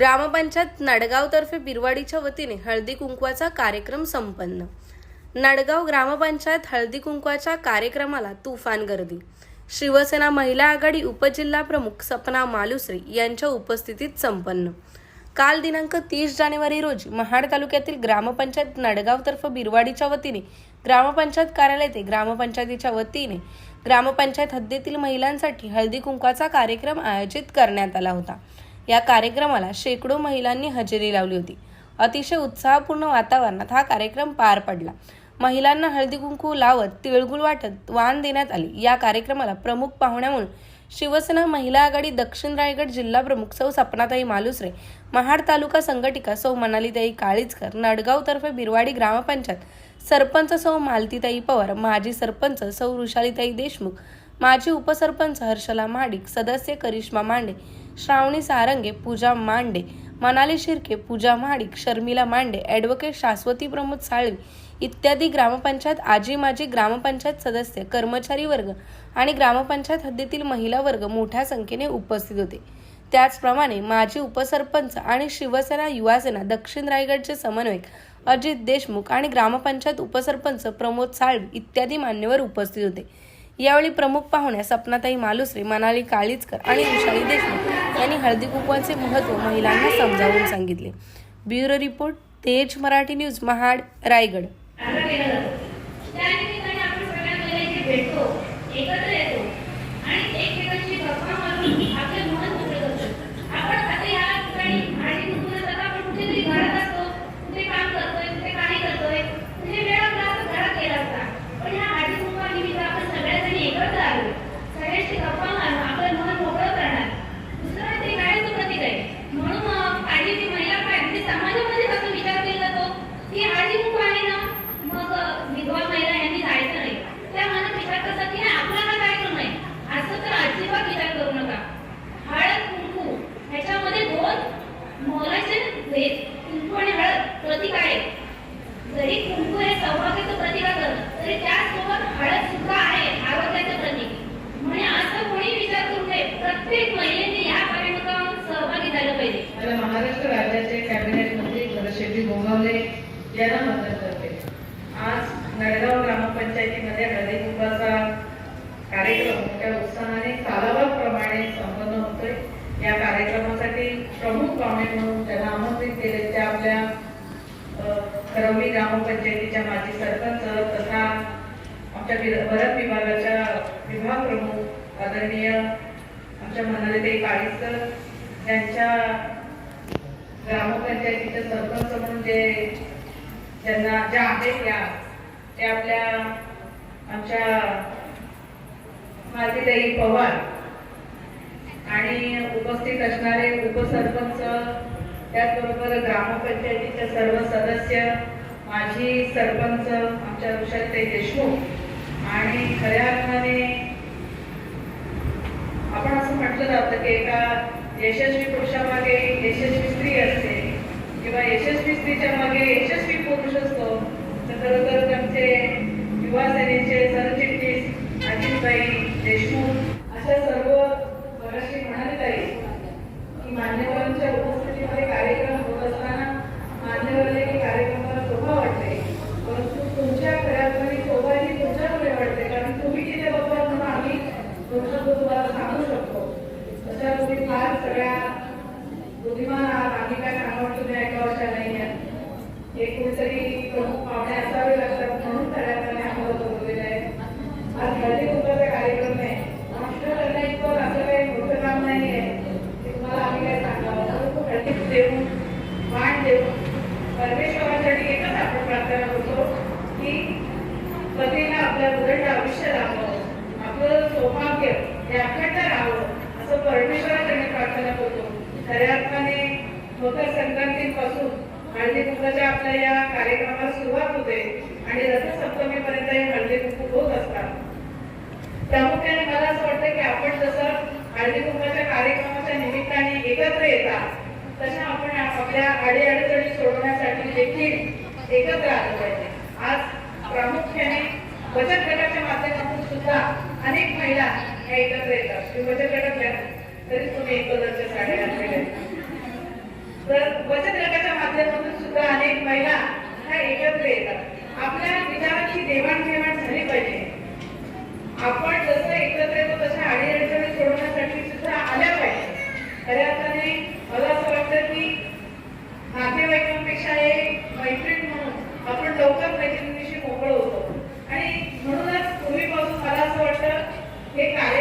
ग्रामपंचायत नाडगावतर्फे बिरवाडीच्या वतीने हळदी कुंकवाचा कार्यक्रम संपन्न. नाडगाव ग्रामपंचायत हळदी कुंकवाच्या कार्यक्रमाला तुफान गर्दी. शिवसेना महिला आघाडी उपजिल्हा प्रमुख सपना मालुसरे यांच्या उपस्थितीत संपन्न. काल दिनांक तीस जानेवारी रोजी महाड तालुक्यातील ग्रामपंचायत नाडगावतर्फे बिरवाडीच्या वतीने ग्रामपंचायत कार्यालय ते ग्रामपंचायतीच्या वतीने ग्रामपंचायत हद्दीतील महिलांसाठी हळदी कुंकवाचा कार्यक्रम आयोजित करण्यात आला होता. या कार्यक्रमाला शेकडो महिलांनी हजेरी लावली होती. अतिशय उत्साहपूर्ण वातावरणात हा कार्यक्रम पार पडला. महिलांना हळदी कुंकू लावत तिळगुळ वाटत वाण देण्यात आली. या कार्यक्रमाला प्रमुख पाहुण्या म्हणून शिवसेना महिला आघाडी दक्षिण रायगड जिल्हा प्रमुख सौ सपनाताई मालुसरे महाड तालुका संघटिका सौ मनालीताई काळीजकर नडगाव तर्फे बिरवाडी ग्रामपंचायत सरपंच सौ मालतीताई पवार माजी सरपंच सौ वृषालीताई देशमुख माजी उपसरपंच हर्षला महाडिक सदस्य करिश्मा मांडे श्रावणी सारंगे पूजा मांडे मनाली शिर्के पूजा महाडिक शर्मिला मांडे ॲडव्होकेट शाश्वती प्रमोद साळवी इत्यादी ग्रामपंचायत आजी माजी ग्रामपंचायत सदस्य कर्मचारी वर्ग आणि ग्रामपंचायत हद्दीतील महिला वर्ग मोठ्या संख्येने उपस्थित होते. त्याचप्रमाणे माजी उपसरपंच आणि शिवसेना युवासेना दक्षिण रायगडचे समन्वयक अजित देशमुख आणि ग्रामपंचायत उपसरपंच प्रमोद साळवी इत्यादी मान्यवर उपस्थित होते. यावेळी प्रमुख पाहुण्या सपनाताई मालुसरे मनाली काळीजकर आणि विशाली देशमुख यांनी हळदी कुंकवाचे महत्त्व महिलांना समजावून सांगितले. ब्युरो रिपोर्ट तेज मराठी न्यूज महाड रायगड आग्रह केला जातो त्या निमित्ताने आपण सगळ्या महिलांशी भेटतो एकत्र येतो आणि एकमेकांशी गप्पा मारून आपले मन मोकळे करतो आपण आता या ठिकाणी आणि कुठे जाता आपण कुठेतरी घरात असतो कुठे काम करतोय कुठे काही करतोय म्हणजे वेळ आपला असं घरात गेला असता पण ह्या आजी निमित्त आपण सगळ्याजणी एकत्र आलो सगळ्यांशी गप्पा मारून आपलं मन मोकळं करणार दुसरं ते गाण्याचं प्रतीक आहे म्हणून अं, काही ती महिला काय म्हणजे समाजामध्ये कसं विचार केला जातो की आजी कुंकू आहे ना मग अं, विधवा महिला यांनी जायचं नाही त्या मनात विचार करतात की नाही आपल्याला काय करू नये असं तर अजिबात विचार करू नका हळद कुंकू ह्याच्यामध्ये दोन मोलाचे भेद कुंकू आणि हळद प्रतीक आहे जरी कुंकू हे सौभाग्याचं प्रतीक असलं तरी त्याचसोबत हळद सुद्धा आहे आरोग्याचं प्रतीक म्हणजे असं कोणी विचार करू नये प्रत्येक महिलेने या कार्यक्रमात सहभागी झालं पाहिजे मला महाराष्ट्र राज्याचे कॅबिनेट मंत्री चंद्रशेखर यांना मदत करते. आज नळगाव ग्रामपंचायतीमध्ये हळदी कुंकवाचा कार्यक्रम मोठ्या उत्साहाने कालावधप्रमाणे संपन्न होतोय. या कार्यक्रमासाठी प्रमुख पाहुणे म्हणून त्यांना आमंत्रित केले त्या आपल्या अ, ग्रामपंचायतीच्या माजी सरपंच तथा आमच्या भरत विभागाच्या विभाग प्रमुख आदरणीय आमच्या ते पाळीकर त्यांच्या ग्रामपंचायतीचे सरपंच म्हणजे जे ज्यांना ज्या आहेत त्या ते आपल्या आमच्या मालतीताई पवार आणि उपस्थित असणारे उपसरपंच त्याचबरोबर ग्रामपंचायतीचे सर्व सदस्य माजी सरपंच आमच्या ऋषाताई देशमुख आणि खऱ्या अर्थाने आपण असं म्हटलं जातं की एका यशस्वी पुरुषामागे यशस्वी स्त्री असते किंवा यशस्वी स्त्रीच्या मागे यशस्वी पुरुष असतो तर खरोखर त्यांचे युवा सेनेचे सरचिटणीस अजितबाई देशमुख अशा सर्व बऱ्याचशी म्हणाले ताई की मान्यवरांच्या उपस्थितीमध्ये कार्यक्रम होत असताना मान्यवरले की कार्यक्रमाला शोभा वाटते परंतु तुमच्या घरातली शोभा ही तुमच्याकडे वाटते कारण तुम्ही तिथे बघता म्हणून आम्ही तुमच्या तुम्हाला सांगू शकतो. तुम्ही फार सगळ्या बुद्धिमान आहात आम्ही काय सांगावं तुम्ही ऐकावशा नाही आहेत हे कुठेतरी प्रमुख पाहुणे असावे लागतात म्हणून सगळ्यांना आम्हाला बोललेलं आहे. आज हळदी कुंकवाचा कार्यक्रम आहे. नष्ट करण्या इतकं असं काही मोठं काम नाही आहे. ते तुम्हाला आम्ही काय सांगावं? खूप हळदी देऊन वाण देऊन परमेश्वरासाठी एकच आपण प्रार्थना करतो की पतीला आपल्या उदंड आयुष्य लाभावं. आपलं सौभाग्य हे अखंड राहावं. असं परमेश्वराकडे प्रार्थना करतो. खऱ्या अर्थाने मकर संक्रांतीपासून हळदी कुंकाच्या आपल्या या कार्यक्रमाला सुरुवात होते आणि रथसप्तमीपर्यंत हे हळदी कुंकू होत असतात. प्रामुख्याने मला असं वाटतं की आपण जसं हळदी कुंकाच्या कार्यक्रमाच्या निमित्ताने एकत्र येतात तशा आपण आपल्या अडीअडचणी सोडवण्यासाठी देखील एकत्र आलं पाहिजे. आज प्रामुख्याने बचत गटाच्या माध्यमातून सुद्धा अनेक महिला ह्या एकत्र येतात. तुम्ही बचत गटातल्या तरी तुम्ही एकत्रच्या साड्या घातलेल्या तर बचत गटाच्या माध्यमातून सुद्धा अनेक महिला ह्या एकत्र येतात. आपल्या विचारांची देवाणघेवाण झाली पाहिजे. आपण जसं एकत्र येतो तशा अडीअडचणी सोडवण्यासाठी सुद्धा आल्या पाहिजे. खऱ्या अर्थाने मला असं वाटतं की नातेवाईकांपेक्षा एक मैत्रीण म्हणून आपण लवकर मैत्रिणीशी मोकळ होतो. आणि म्हणूनच पूर्वीपासून मला असं वाटतं हे कार्य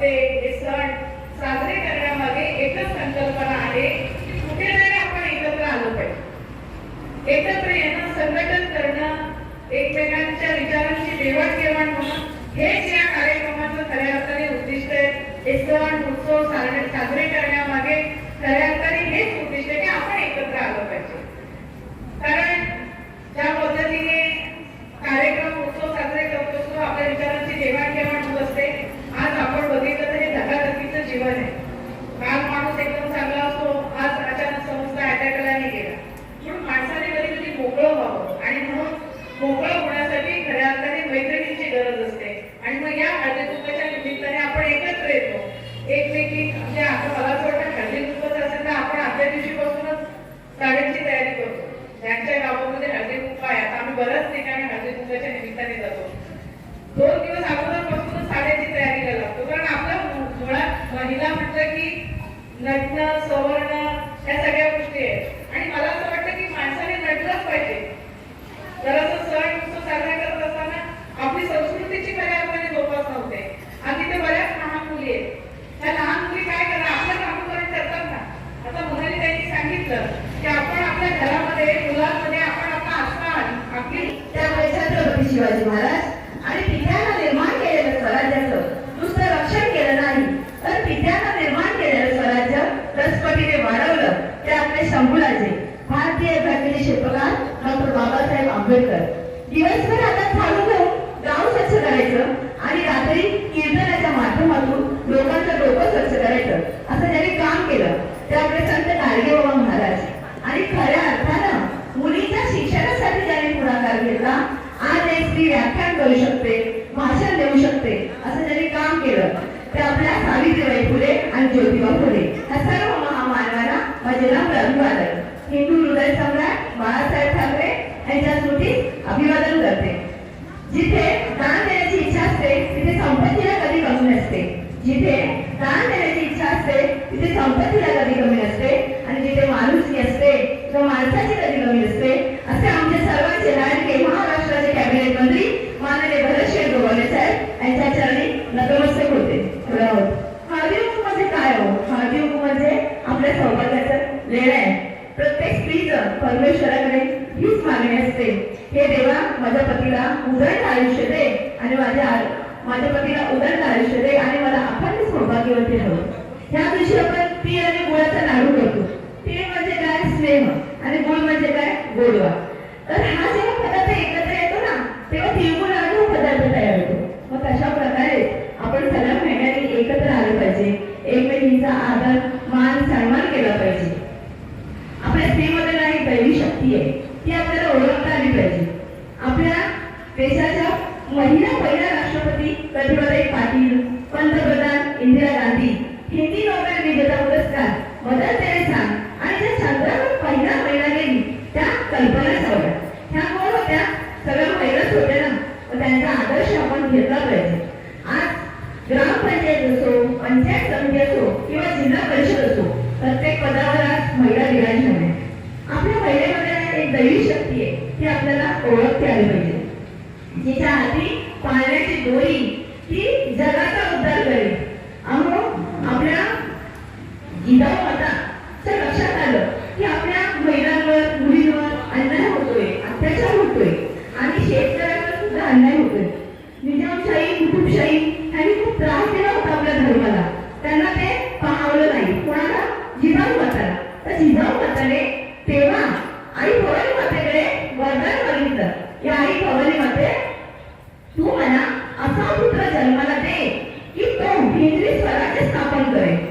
हे हे सण साजरे करण्यामागे एकच संकल्पना आहे की कुठेतरी आपण एकत्र आलो पाहिजे. एकत्र येणं संघटन करणं एकमेकांच्या विचारांची देवाणघेवाण होणं हेच या कार्यक्रमाचं खऱ्या अर्थाने उद्दिष्ट आहे. हे सण उत्सव साजरे साजरे करण्यामागे खऱ्या अर्थाने हेच उद्दिष्ट आहे की आपण एकत्र आलो पाहिजे कारण ज्या पद्धतीने कार्यक्रम उत्सव साजरे करतो सुद्धा आपल्या विचारांची देवाणघेवाण होत असते आज आपण बघितलं तर हे धकाधकीचं जीवन आहे काल माणूस एकदम चांगला असतो आज अचानक समजता अटॅकला नाही गेला म्हणून माणसाने कधी कधी मोकळं व्हावं आणि म्हणून मोकळं होण्यासाठी खऱ्या अर्थाने मैत्रिणींची गरज असते आणि मग या हळदी कुंकाच्या निमित्ताने आपण एकत्र येतो एकमेकी म्हणजे आता मला असं वाटतं हळदी कुंकाचं असेल तर आपण आदल्या दिवशीपासूनच साड्यांची तयारी करतो ज्यांच्या गावामध्ये हळदी कुंक आहे आता आम्ही बऱ्याच ठिकाणी हळदी कुंकाच्या जातो दोन दिवस अगोदरपासूनच साड्याची तयारीला लागतो. कारण आपल्या मुळात महिला म्हटलं की नटणं सवर्ण या सगळ्या गोष्टी आहेत. आणि मला असं वाटतं की माणसाने नटलंच पाहिजे. जरासं सण उत्सव साजरा करत असताना आपली संस्कृतीची खऱ्या अर्थाने म्हणजे जोपास नव्हते. आणि तिथे बऱ्याच लहान मुली आहेत. त्या लहान मुली काय करा आपलं नामकरण करतात ना. आता म्हणाले त्यांनी सांगितलं की आपण आपल्या घरामध्ये मुलांमध्ये आपण आपला आस्था आपली त्या छत्रपती शिवाजी महाराज. आणि पित्यानं निर्माण केलेलं स्वराज्याचं नुसतं रक्षण केलं नाही. तर पित्यानं निर्माण केलेलं स्वराज्य दसपटीने वाढवलं. ते आपले शंभूराजे भारतीय घटनेचे शिल्पकार डॉक्टर बाबासाहेब आंबेडकर. दिवसभर आता चालू घेऊन गाव स्वच्छ करायचं आणि रात्री कीर्तनाच्या माध्यमातून लोकांचं डोकं स्वच्छ करायचं असं ज्यांनी काम केलं ते आपले संत गाडगेबाबा महाराज आणि खऱ्या अर्थानं मुलीच्या शिक्षणासाठी ज्यांनी पुढाकार घेतला आज एक स्त्री व्याख्यान करू शकते भाषण देऊ शकते असं ज्यांनी काम केलं ते आपल्या सावित्रीबाई फुले आणि ज्योतिबा फुले ह्या सर्व महामानवांना माझे नाम अभिवादन हिंदू हृदय सम्राट बाळासाहेब ठाकरे यांच्या स्मृतीत अभिवादन करते जिथे दान देण्याची इच्छा असते तिथे संपत्तीला कधी कमी नसते जिथे दान देण्याची इच्छा असते तिथे संपत्तीला कधी कमी नसते आणि जिथे माणुसकी असते तर माणसाची कधी कमी नसते असे आमचे सर्वांचे लाडके महाराष्ट्राचे कॅबिनेट मंत्री माननीय भरतशेठ गोवाले साहेब यांच्या चरणी नतमस्तक होते धन्यवाद. हळदी कुंकू म्हणजे काय हो हळदी कुंकू म्हणजे आपल्या सौभाग्याचं लेण आहे प्रत्येक स्त्रीचं परमेश्वराकडे हीच मागणी असते हे देवा माझ्या पतीला उदंड आयुष्य दे आणि माझ्या माझ्या पतीला उदंड आयुष्य दे आणि मला आपण सौभाग्यवती हवं ह्या दिवशी आपण तीळ आणि गुळाचा लाडू करतो. तीळ म्हणजे काय? स्नेह. आणि गुळ म्हणजे काय? गोडवा. तर हा जेव्हा पदार्थ एकत्र येतो ना तेव्हा तिळगुळ लाडू पदार्थ तयार होतो. मग तशा प्रकारे आपण सगळ्या महिन्यांनी एकत्र आलं पाहिजे एकमेकींचा आदर मान सन्मान केला पाहिजे आपल्या स्त्रीमध्ये नाही दैवी शक्ती आहे ती आपल्याला ओळखता आली पाहिजे आपल्या देशाच्या महिला पहिल्या राष्ट्रपती प्रतिभाताई पाटील पंतप्रधान इंदिरा गांधी हिंदी नोबेल विजेता पुरस्कार मदर तेरेसा आणि ज्या चंद्रावर पहिला महिला गेली कल्पनाच हव्या चावला ह्या कोण होत्या? सगळ्या महिलाच होत्या ना. मग त्यांचा आदर्श आपण घेतला पाहिजे. आज ग्रामपंचायत असो पंचायत समिती असो किंवा जिल्हा परिषद असो प्रत्येक पदावर आज महिला विराजमान आहे. आपल्या महिलेमध्ये एक दैवी शक्ती आहे ती आपल्याला ओळखते आली पाहिजे. जिच्या हाती पाळण्याची दोरी ती जगाचा उद्धार करेल अहो आपल्या जिजाऊ माताच्या लक्षात आलं की आपल्या महिलांवर मुलींवर अन्याय होतोय अत्याचार होतोय आणि शेतकऱ्यांवर सुद्धा अन्याय होतोय निजामशाही कुटुंबशाही ह्यांनी खूप त्रास दिला होता आपल्या धर्माला त्यांना ते पाहवलं नाही कोणाला जिजाऊ माताला. तर जिजाऊ माताने तेव्हा आई भवानी मातेकडे वरदान मागितलं. की आई भवानी माते तू मला असा पुत्र जन्माला दे की तो हिंद्री स्वराज्य स्थापन करेल.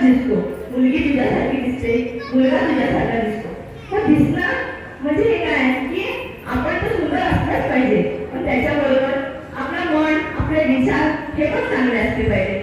दिसतो. मुलगी तुझ्यासारखी दिसते मुलगा तुझ्यासारखा दिसतो. तर दिसणं म्हणजे हे काय? की आपण तर सुंदर असलाच पाहिजे. पण त्याच्याबरोबर आपलं मन आपले विचार हे पण चांगले असले पाहिजे.